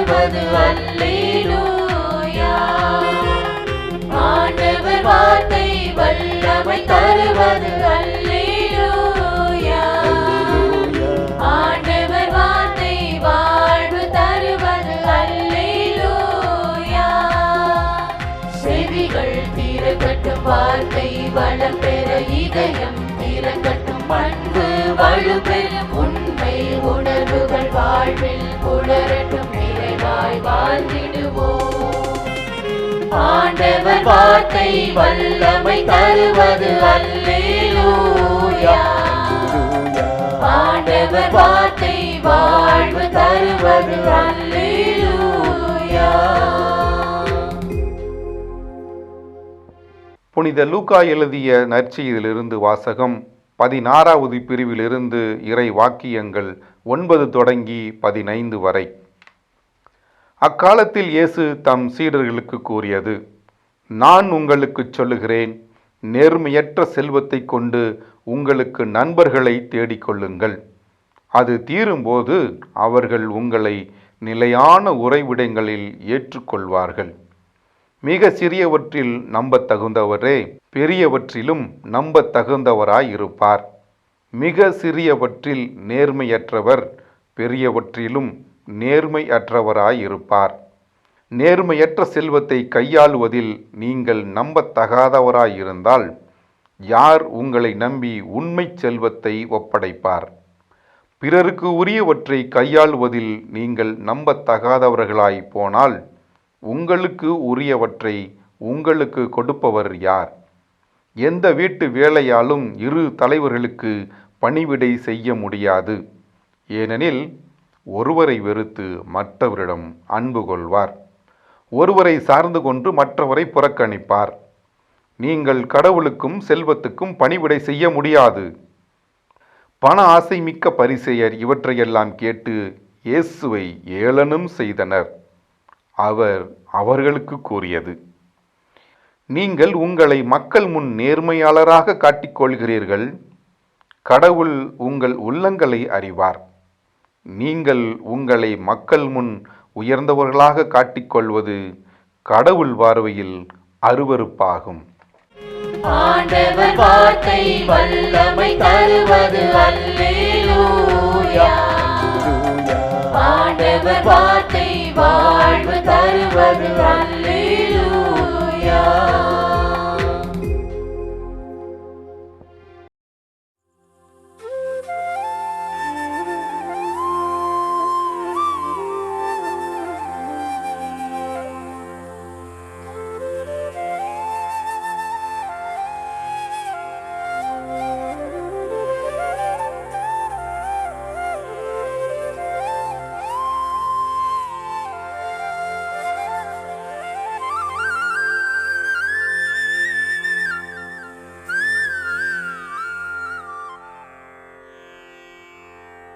பாடுவது அல்லேலூயா. ஆண்டவர் வார்த்தை வல்லமை தருவது அல்லேலூயா. ஆண்டவர் வார்த்தை வாழ்வு தருவது அல்லேலூயா. செவிகள் திறக்கட்டும் வார்த்தை வளம் பெற இதயம் திறக்கட்டும் பண்பு வலுப்பெறும் உண்மை உணர்வுகள் வாழ்வில் வார்த்தை வல்லமை தருவது அல்லேலூயா. ஆண்டவர் வார்த்தை வாழ்வு தருவது அல்லேலூயா. புனித லூக்கா எழுதிய நற்செய்தியிலிருந்து வாசகம் பதினாறாவது பிரிவிலிருந்து இறை வாக்கியங்கள் ஒன்பது தொடங்கி பதினைந்து வரை. அக்காலத்தில் இயேசு தம் சீடர்களுக்கு கூறியது நான் உங்களுக்குச் சொல்லுகிறேன் நேர்மையற்ற செல்வத்தை கொண்டு உங்களுக்கு நண்பர்களை தேடிக்கொள்ளுங்கள் அது தீரும்போது அவர்கள் உங்களை நிலையான உறைவிடங்களில் ஏற்றுக்கொள்வார்கள். மிக சிறியவற்றில் நம்பத் தகுந்தவரே பெரியவற்றிலும் நம்பத் தகுந்தவராய் இருப்பார் மிக சிறியவற்றில் நேர்மையற்றவர் பெரியவற்றிலும் நேர்மையற்றவராய் இருப்பார் நேர்மையற்ற செல்வத்தை கையாளுவதில் நீங்கள் நம்பத்தகாதவராயிருந்தால் யார் உங்களை நம்பி உண்மைச் செல்வத்தை ஒப்படைப்பார்? பிறருக்கு உரியவற்றை கையாளுவதில் நீங்கள் நம்பத்தகாதவர்களாய் போனால் உங்களுக்கு உரியவற்றை உங்களுக்கு கொடுப்பவர் யார்? எந்த வீட்டு வேலையாலும் இரு தலைவர்களுக்கு பணிவிடை செய்ய முடியாது. ஏனெனில் ஒருவரை வெறுத்து மற்றவரிடம் அன்பு கொள்வார். ஒருவரை சார்ந்து கொண்டு மற்றவரை புறக்கணிப்பார். நீங்கள் கடவுளுக்கும் செல்வத்துக்கும் பணிவிடை செய்ய முடியாது. பண ஆசை மிக்க பரிசெயர் இவற்றையெல்லாம் கேட்டு இயேசுவை ஏளனம் செய்தனர். அவர் அவர்களுக்கு கூறியது நீங்கள் உங்களை மக்கள் முன் நேர்மையாளராக காட்டிக்கொள்கிறீர்கள் கடவுள் உங்கள் உள்ளங்களை அறிவார். நீங்கள் உங்களை மக்கள் முன் உயர்ந்தவர்களாக காட்டிக்கொள்வது கடவுள் பார்வையில் அருவருப்பாகும். ஆண்டவர் வார்த்தை வல்லமை தருவது அல்லேலூயா. ஆண்டவர் வார்த்தை வாழ்வு தருவது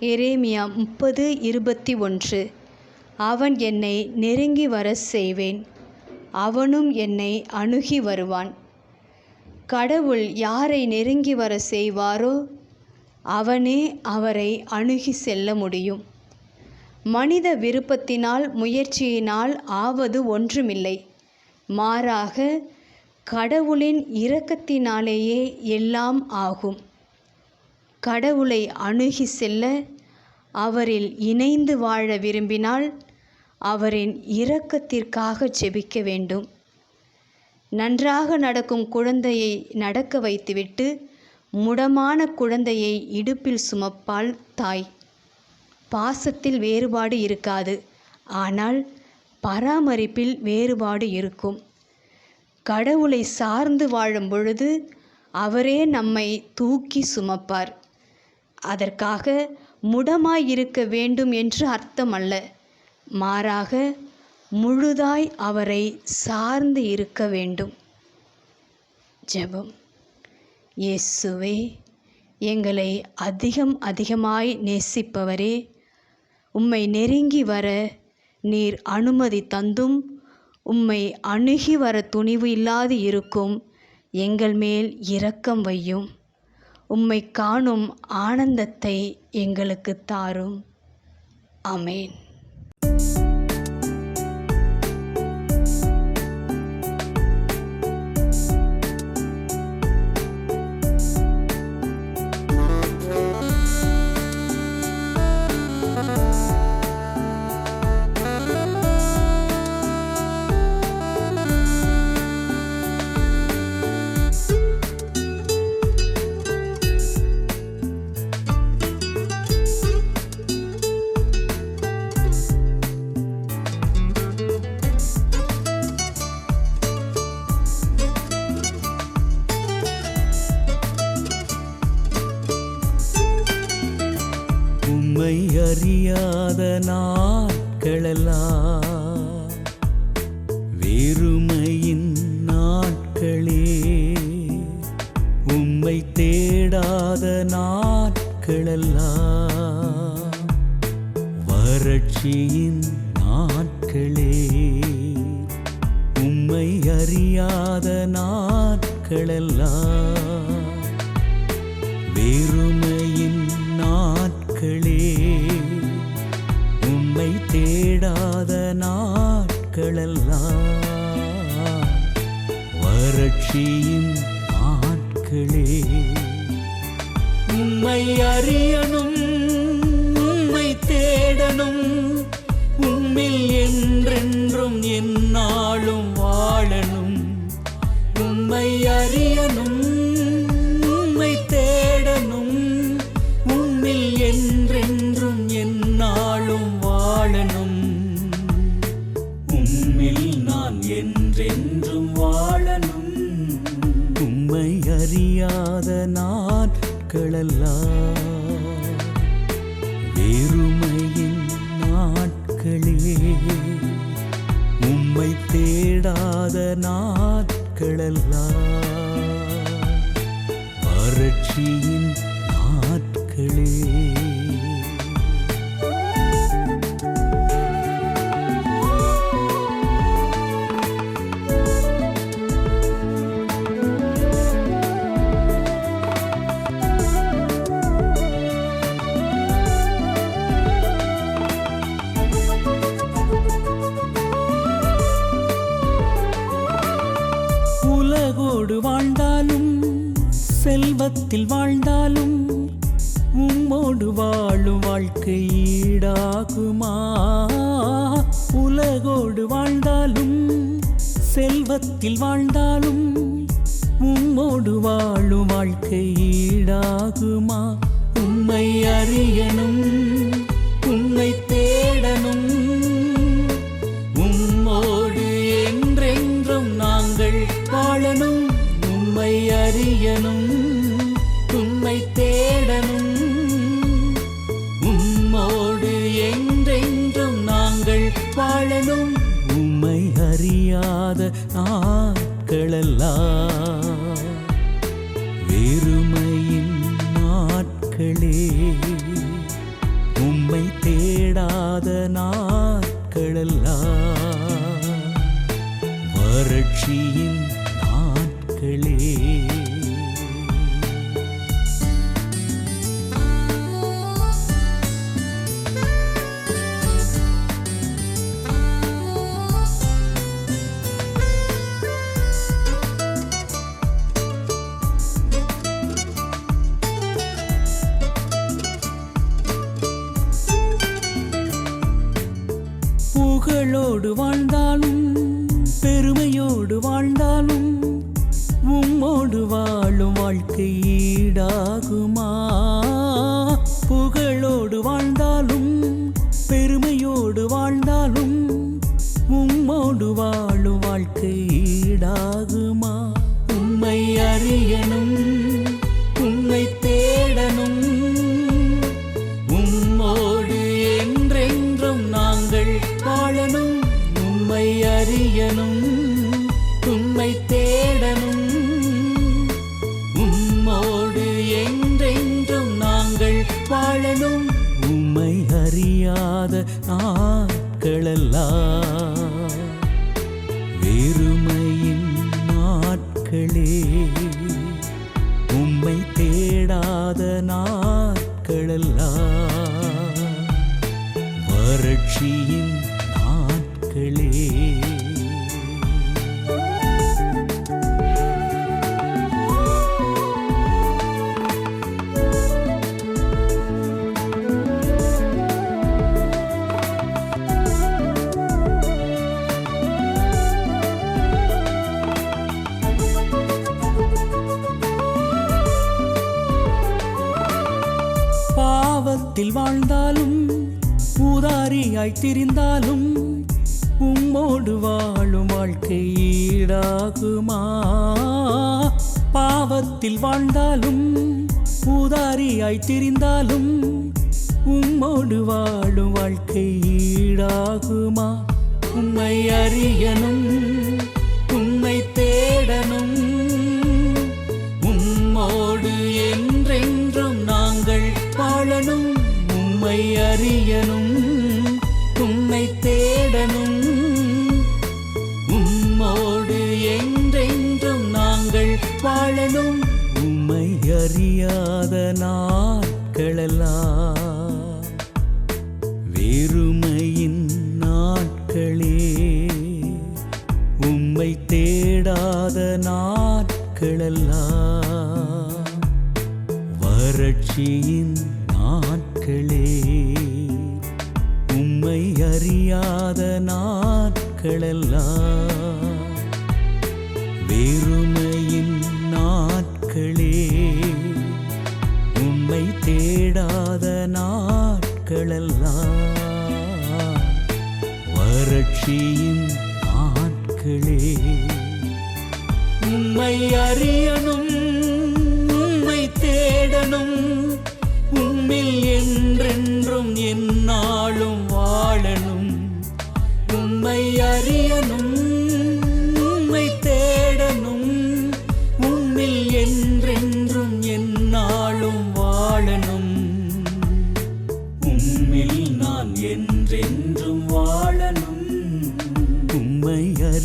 எரேமியா முப்பது இருபத்தி ஒன்று. அவன் என்னை நெருங்கி வர செய்வேன். அவனும் என்னை அணுகி வருவான். கடவுள் யாரை நெருங்கி வர செய்வாரோ அவனே அவரை அணுகி செல்ல முடியும். மனித விருப்பத்தினால் முயற்சியினால் ஆவது ஒன்றுமில்லை. மாறாக கடவுளின் இரக்கத்தினாலேயே எல்லாம் ஆகும். கடவுளை அணுகி செல்ல அவரில் இணைந்து வாழ விரும்பினால் அவரின் இரக்கத்திற்காக ஜெபிக்க வேண்டும். நன்றாக நடக்கும் குழந்தையை நடக்க வைத்துவிட்டு முடமான குழந்தையை இடுப்பில் சுமப்பாள் தாய். பாசத்தில் வேறுபாடு இருக்காது. ஆனால் பராமரிப்பில் வேறுபாடு இருக்கும். கடவுளை சார்ந்து வாழும் பொழுது அவரே நம்மை தூக்கி சுமப்பார். அதற்காக முடமாய் இருக்க வேண்டும் என்று அர்த்தமல்ல. மாறாக முழுதாய் அவரை சார்ந்து இருக்க வேண்டும். ஜெபம். இயேசுவே எங்களை அதிகம் அதிகமாய் நேசிப்பவரே உம்மை நெருங்கி வர நீர் அனுமதி தந்தும் உம்மை அணுகி வர துணிவு இல்லாது இருக்கும் எங்கள் மேல் இரக்கம் வையும். உம்மை காணும் ஆனந்தத்தை எங்களுக்கு தாரும். அமேன் உம்மை தேடாத நாட்களெல்லாம் வறட்சியின் நாட்களே. உம்மை அறியாத நாட்களெல்லாம் வெறுமையின் நாட்களே. உம்மை தேடாத நாட்களெல்லாம் வறட்சியின் உம்மை அறியணும் உம்மை விடாத நாட்களெல்லாம். வறட்சியின் உலகோடு வாழ்ந்தாலும் செல்வத்தில் வாழ்ந்தாலும் உம்மோடு வாழும் வாழ்க்கை ஈடாகுமா? உலகோடு வாழ்ந்தாலும் செல்வத்தில் வாழ்ந்தாலும் உம்மோடு வாழும் வாழ்க்கை ஈடாகுமா? உம்மை அறியனும் உம்மை நாட்களெல்லாம் வறட்சியின் ஊதாரியாய் திரிந்தாலும் உம்மோடு வாழும் வாழ்க்கை ஈடாகுமா? பாவத்தில் வாழ்ந்தாலும் பூதாரியாய் திரிந்தாலும் உம்மோடு வாழும் வாழ்க்கை ஈடாகுமா? உம்மை அறியணும் உம்மை தேடணும் உம்மோடு என்றென்றும் நாங்கள் வாழணும் உம்மை அறியணும். அறியாத நாட்களெல்லாம் வெறுமையின் நாட்களே உம்மை தேடாத நாட்களெல்லாம் வறட்சியின் நாட்களே உம்மை அறியாத நாட்களெல்லாம் வறட்சியின் ஆட்களே. உம்மை அறியணும்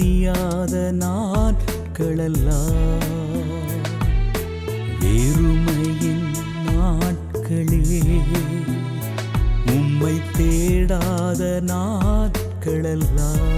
உம்மை அறியாத நாட்களெல்லாம் வெறுமையின் நாட்களே. உம்மை தேடாத நாட்களெல்லாம்